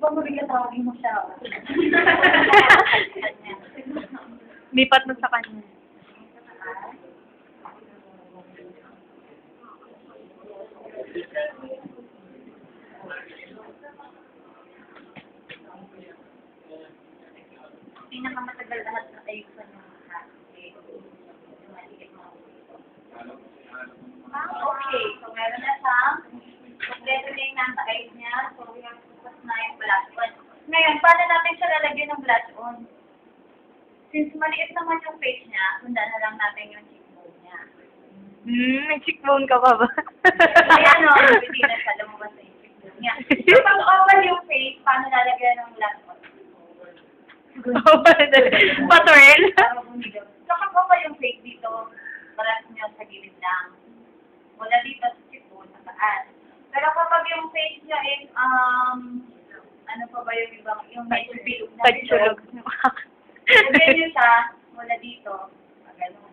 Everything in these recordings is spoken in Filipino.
Ba mo bigla tawagin mo siya? Lipat mo sa kanya. Pinakamatagal lahat na yung maliit mo. Ah, okay. So, meron na siyang kompleto na yung nasa eyes niya. So, we have to put na yung blush on. Ngayon, paano natin siya lalagyan ng blush on? Since maliit naman yung face niya, sundan na lang natin yung cheekbone niya. Hmm, may cheekbone ka pa ba? Kaya ano, hindi na siya lumabas sa cheekbone niya. Kapag oval yung face, paano lalagyan ng blush on? Patwirl? Para bumigay. Kapag oval yung face dito, balas niyo sa gilid lang. Wala dito sa cheekbone, sa taas. Pero kapag yung face niya is, um, pa ba yung ibang, yung medyo bilog na Pagsulog. Lagyan niyo siya, wala dito, pag ganun.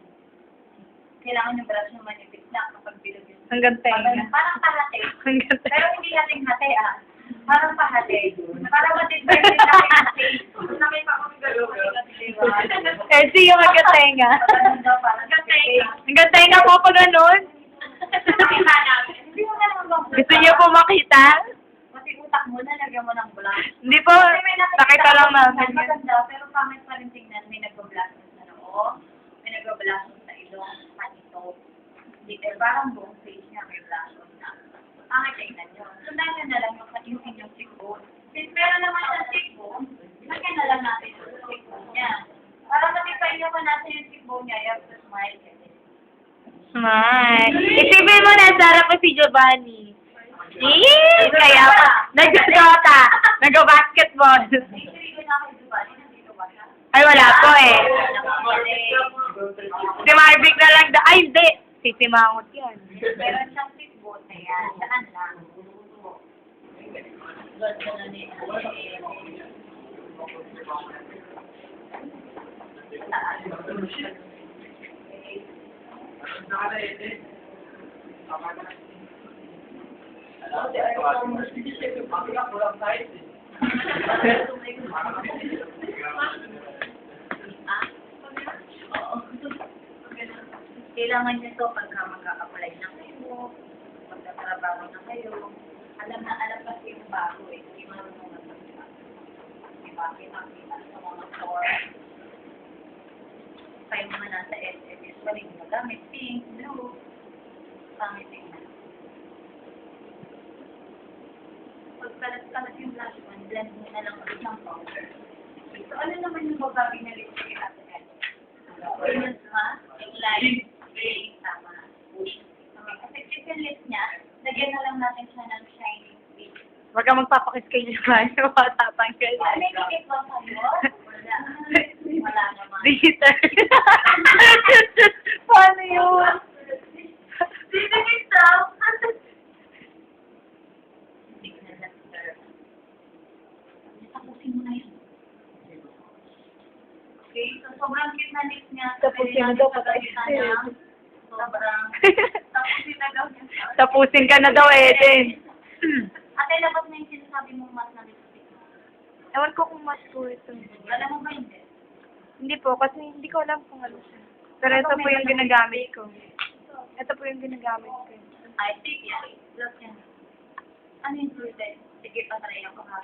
Kailangan yung brush yung manipis na kapag bilog yung Hanggang tenga. ganun, Parang kahate. Hanggang Pero tenga. hindi natin hati ah. Parang pahati. Parang din natin yung face. Na may pakamigal ko Eh, si yung hanggang tenga. Parang daw, parang tenga. Hanggang tenga po pa ganun. Hindi mo na naman Gusto niyo po makita? Utak mo na, lagyan mo ng blush. Hindi po. Kasi may nakikita Nakita lang yun. Maganda, pero pangit pa rin tingnan. May nagpa-blush sa noo, may nagpa-blush sa ilong, panito. Dito, parang buong face niya may blush on na. Pangit tingnan yun. Sundan nyo na lang yung, yung inyong cheekbone. Since meron naman siyang cheekbone, lagyan na lang natin yung cheekbone niya. Para matipay nyo pa natin yung cheekbone niya, you have to smile. Smile. Isipin mo na, Sarah po si Giovanni. Eh, kaya pa. Nag-dota. Nag-basketball. Ay, wala po eh. Si Marvick na lang da. Ay, hindi. Sisimangot yan. Meron siyang pitbull na yan. Saan lang? Kailangan niyo to pagka mag-a-apply na kayo, magtatrabaho na kayo. Alam na alam kasi yung bago eh. Hindi marunong na pagka. Diba? Kita-kita sa mga store. Kayo mga nasa SF, usually ginagamit pink, blue. Pangit tingnan. Kalat-kalat yung blush on, blend mo na lang ulit ng powder. So, ano naman yung bababi na lipstick natin? Women's mask, light, gray, tama. Okay, effective yung lip niya, lagyan na lang natin siya ng shiny lip. Huwag ka magpapakis kay Giovanni. Matatanggal. May ticket ba kayo? Wala. Wala naman. Visitor. Paano yun? Ticket daw. Hindi ko na lang-sir. Tapusin mo na yun. Okay, so sobrang cute na lip niya. Tapusin mo Pwede daw, patay. Sobrang. Tapusin na daw niya. Tapusin ka na daw, Eden. Ate, labas na yung sinasabi mong mas na lipstick. Ewan ko kung mas po ito. Alam mo ba hindi? Hindi po, kasi hindi ko alam kung ano siya. Pero ito po yung ginagamit ko. Ito po yung ginagamit ko. I think yan. Look yan. Ano yung fruit Sige, patry ako ha.